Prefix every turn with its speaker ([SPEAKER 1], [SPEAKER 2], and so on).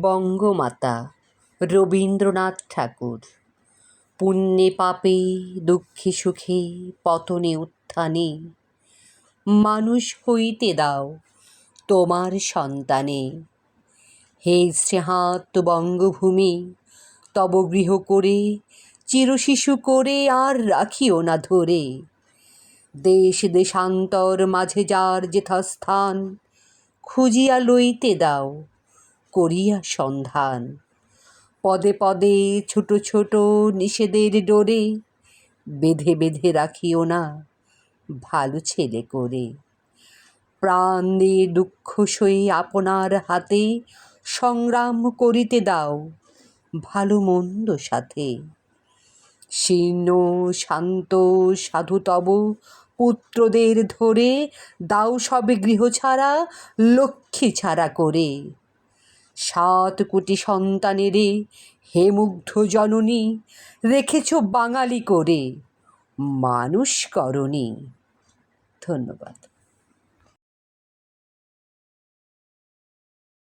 [SPEAKER 1] বঙ্গমাতা রবীন্দ্রনাথ ঠাকুর। পুণ্যে পাপে, দুঃখে সুখে, পতনে উত্থানে, মানুষ হইতে দাও তোমার সন্তানে। হে স্নেহাত বঙ্গভূমি, তব গৃহ করে, চিরশিশু করে আর রাখিও না ধরে। দেশ দেশান্তর মাঝে যার যেথাস্থান, খুঁজিয়া লইতে দাও করিয়া সন্ধান। পদে পদে ছোট ছোট নিষেধের ডোরে বেঁধে বেঁধে রাখিও না ভালো ছেলে করে। প্রাণ দিয়ে দুঃখ সই আপনার হাতে সংগ্রাম করিতে দাও ভালো মন্দ সাথে। শীর্ণ, শান্ত সাধুতব পুত্রদের ধরে দাও সবে গৃহ ছাড়া, লক্ষ্মী ছাড়া করে। সাত কোটি সন্তানেরে হে মুগ্ধ জননী রেখেছ বাঙালি করে। মানুষ করণী ধন্যবাদ।